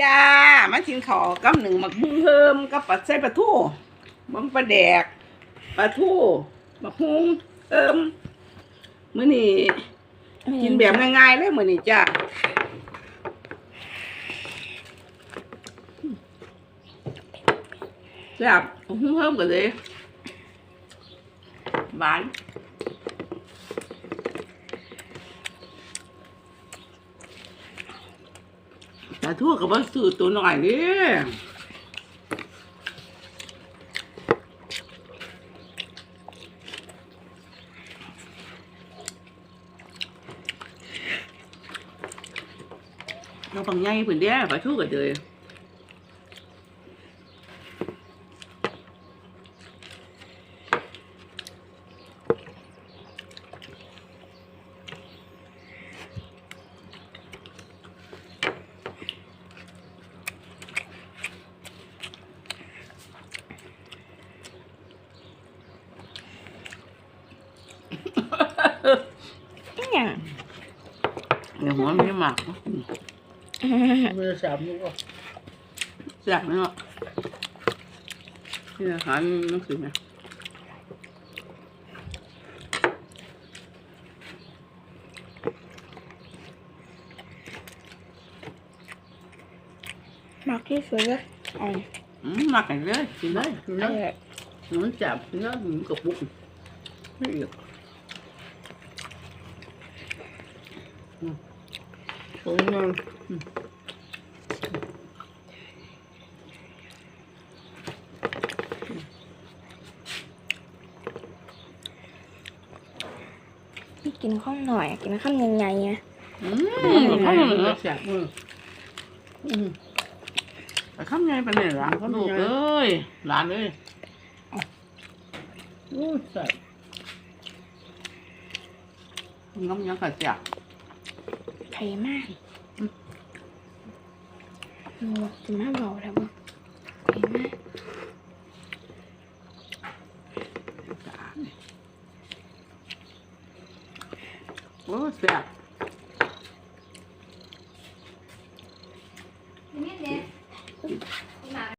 จ้ามากินข้าวกับหนึ่งหมักบุ้งเพิ่มกับปัดใส่ปลาทูบังปลาแดกปลาทูหมักฮุ้งเอิมมื้อนี้กินแบบง่ายๆเลยมื้อนี้จ้าแบบหมักพุงเพิ่มกันเลยหวาน ปลาทูกับว่าสื่อตัวหน่อยนี่เราบางไงเพื่อนเด้ปลาทูกับเดย giờ hỏi nó xịn nè Mặc cái sữa rất Ờ, ừ, Mặt này đấy, xịn đấy Nó ờ, Nó chạm, nó cục bụng Cái gì Cũng ngon Cái กิน สวยกินข้าวหน่อย กินข้าวยังไงไงอืมข้าวหน่อยเสียอืมข้าวยังเป็นเนหลานเขาลูกเอ้ยหลานเอ้ยอู้ใส่น้องยังกระจับ ไขมากโอ้จะมาบอกแล้วบ่ไขมากโอ้สวยบนี่เนี่ย